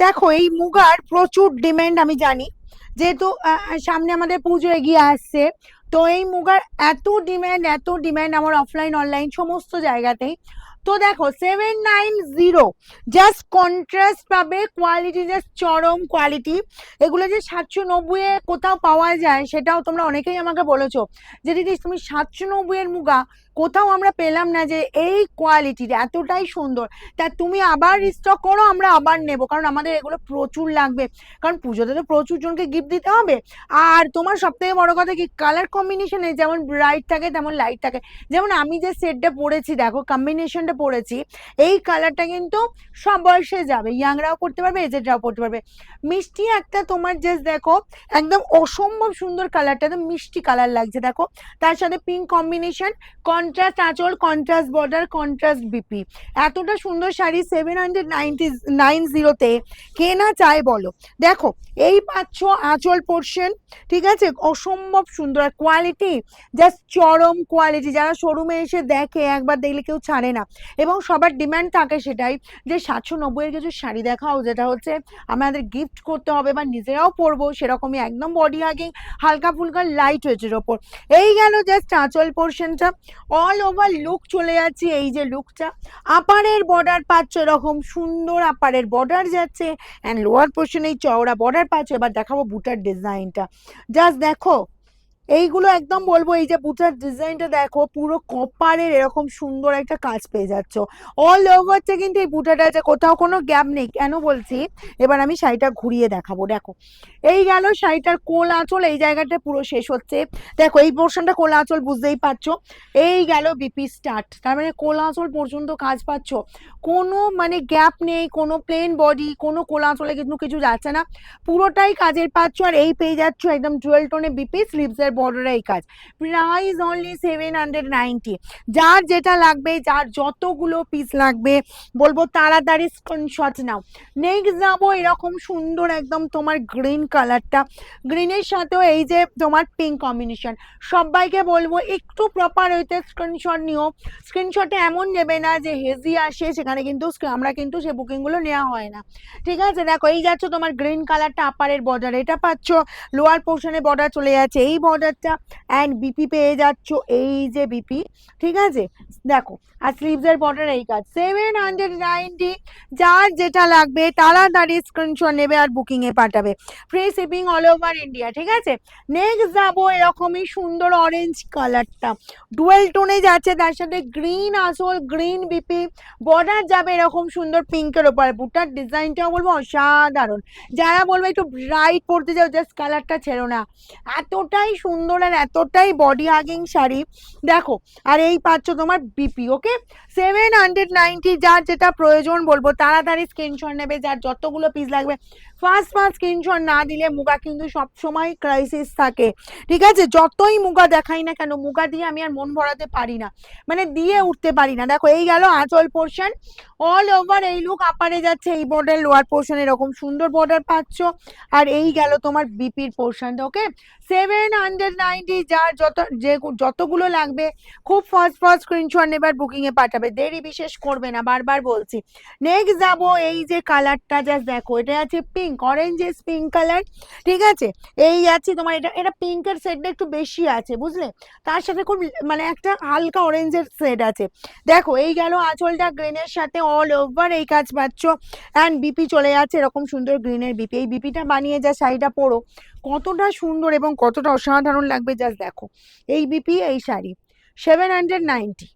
দেখো, এই মুগার প্রচুর ডিমান্ড আমি জানি। যেহেতু সামনে আমাদের পুজো এগিয়ে আসছে, তো এই মুগার এত ডিম্যান্ড এত ডিম্যান্ড আমার অফলাইন অনলাইন সমস্ত জায়গাতেই। তো দেখো seven nine zero just contrast পাবে কোয়ালিটি জাস্ট চরম কোয়ালিটি এগুলো যে সাতশো নব্বই কোথাও পাওয়া যায়, সেটাও তোমরা অনেকেই আমাকে বলেছ যে, দিদি, তুমি সাতশো নব্বই এর মুগা কোথাও আমরা পেলাম না যে এই কোয়ালিটির এতটাই সুন্দর। তা তুমি আবার রিস্টক করো, আমরা আবার নেব। কারণ আমাদের এগুলো প্রচুর লাগবে। কারণ পুজোতে তো প্রচুর জনকে গিফট দিতে হবে। আর তোমার সব থেকে বড় কথা কি কালার কম্বিনেশনে যেমন ব্রাইট থাকে, তেমন লাইট থাকে। যেমন আমি যে সেটটা পরেছি, দেখো কম্বিনেশনটা পরেছি, এই কালারটা কিন্তু সব বয়সে যাবে ইয়াংরাও করতে পারবে এজেডরাও পড়তে পারবে। মিষ্টি একটা তোমার জাস্ট দেখো, একদম অসম্ভব সুন্দর কালারটা, একদম মিষ্টি কালার লাগছে, দেখো। তার সাথে পিঙ্ক কম্বিনেশন কন্ট্রাস্ট আঁচল কন্ট্রাস্ট বর্ডার কন্ট্রাস্ট বিপি এতটা সুন্দর sari seven hundred ninety nine জিরোতে কে না চায় বলো। দেখো, এই পাচ্ছ আঁচল পোর্শন ঠিক আছে? অসম্ভব সুন্দর কোয়ালিটি জাস্ট চরম কোয়ালিটি যারা শোরুমে এসে দেখে, একবার দেখলে কেউ ছাড়ে না। এবং সবার ডিমান্ড থাকে সেটাই যে সাতশো নব্বইয়ের কিছু শাড়ি দেখাও, যেটা হচ্ছে আমাদের গিফট করতে হবে বা নিজেরাও পরবো, সেরকমই একদম বডি হাগিং হালকা ফুলকা লাইট ওয়েটের ওপর। এই গেল জাস্ট আঁচল পোর্শনটা অল ওভার লুক চলে যাচ্ছে, এই যে লুকটা আপারের বর্ডার পাচ্ছ এরকম, সুন্দর আপারের বর্ডার যাচ্ছে অ্যান্ড লোয়ার পোর্শনে এই চওড়া বর্ডার পাচ্ছ, এবার দেখাবো বুটার ডিজাইনটা জাস্ট দেখো এইগুলো একদম বলব, এই যে বুটার ডিজাইনটা দেখো, পুরো কপারের এরকম সুন্দর একটা কাজ পেয়ে যাচ্ছ। অল ওভারটা কিন্তু এই বুটাটা আছে কোথাও কোনো গ্যাপ নেই। কেন বলছি? এবার আমি শাড়িটা ঘুরিয়ে দেখাবো, দেখো। এই গেল শাড়িটার কোল আঁচল এই জায়গাটা পুরো শেষ হচ্ছে। দেখো, এই পোর্শনটা কোল আঁচল বুঝতেই পারছ। এই গেল বিপি স্টার্ট তার মানে কোল আঁচল পর্যন্ত কাজ পাচ্ছ। কোনো মানে গ্যাপ নেই, কোনো প্লেন বডি কোনো কোল আঁচলে কিন্তু কিছু যাচ্ছে না। পুরোটাই কাজের পাচ্ছ আর এই পেয়ে যাচ্ছ একদম টুয়েলভ টোনে বিপি স্লিভসের বর্ডারে এই কাজ। Price only seven hundred ninety যার যেটা লাগবে, যার যতগুলো পিস লাগবে, বলব তাড়াতাড়ি স্ক্রিনশট নাও। নেক্সট যাব এরকম সুন্দর একদম তোমার গ্রিন কালারটা গ্রিনের সাথেও এই যে তোমার পিঙ্ক কম্বিনেশন সবাইকে বলব একটু প্রপার হইতে স্ক্রিনশট নিও। স্ক্রিনশটে এমন নেবে না যে হেজি আসে, সেখানে কিন্তু আমরা কিন্তু সে বুকিংগুলো নেওয়া হয় না। ঠিক আছে? দেখো, এই যাচ্ছ তোমার গ্রিন কালারটা আপারের বর্ডার এটা পাচ্ছ লোয়ার পোর্শনে বর্ডার চলে যাচ্ছে। এই বর্ডারটা অ্যান্ড বিপি পেয়ে যাচ্ছ, এই যে বিপি ঠিক আছে? দেখো, আর স্লিভসের বর্ডার এই কাজ। সেভেন হান্ড্রেড নাইনটি যার যেটা লাগবে, তাড়াতাড়ি স্ক্রিনশট নেবে আর বুকিংয়ে পাঠাবে। Free shipping all over India ঠিক আছে? নেক্সট যাব এরকমই সুন্দর অরেঞ্জ কালারটা ডুয়েল টোনে যাচ্ছে, তার সাথে গ্রিন আসল গ্রিন বিপি বর্ডার যাবে এরকম সুন্দর পিঙ্কের ওপর বুটার ডিজাইনটাও বলব অসাধারণ। যারা বলবে একটু ব্রাইট পড়তে যাও জাস্ট কালারটা ছেড়ো না। এতটাই সুন্দর আর এতটাই বডি হাগিং শাড়ি। দেখো, আর এই পাচ্ছ তোমার BP okay seven hundred ninety যার যেটা প্রয়োজন বলব, তাড়াতাড়ি স্ক্রিনশট নেবে, যার যতগুলো পিস লাগবে। ফার্স্ট ফার্স্ট স্ক্রিনশট না দিলে মুগা কিন্তু সবসময় ক্রাইসিস থাকে, ঠিক আছে? যতই মুগা দেখাই না কেন, মুগা দিয়ে আমি আর মন ভরাতে পারি না। মানে দিয়ে উঠতে পারি না। দেখো, এই গেল আঁচল পোর্শন অল ওভার এই লুক আপারে যাচ্ছে, এই বর্ডার লোয়ার পোর্শন এরকম সুন্দর বর্ডার পাচ্ছ। আর এই গেল তোমার বিপির পোর্শনটা ওকে সেভেন হান্ড্রেড নাইনটি যার যত, যে যতগুলো লাগবে, খুব ফার্স্ট ফার্স্ট স্ক্রিনশট নেবার বুকিং এ পাঠাবে। দেরি বিশেষ করবে না, বারবার বলছি। নেক্সট যাব এই যে কালারটা জাস্ট দেখো, এটা আছে পিঙ্ক অরেঞ্জেস পিঙ্ক কালার ঠিক আছে? এই আছে তোমার, এটা এটা পিঙ্কের সেটটা একটু বেশি আছে, বুঝলে? তার সাথে খুব মানে একটা হালকা অরেঞ্জের সেট আছে। দেখো, এই গেল আঁচলটা গ্রিনের সাথে অল ওভার এই কাজ পাচ্ছ। অ্যান্ড বিপি চলে যাচ্ছে এরকম সুন্দর গ্রিনের বিপি এই বিপিটা বানিয়ে যা শাড়িটা পরো। কতটা সুন্দর এবং কতটা অসাধারণ লাগবে জাস্ট দেখো। এই বিপি এই শাড়ি সেভেন হান্ড্রেড নাইনটি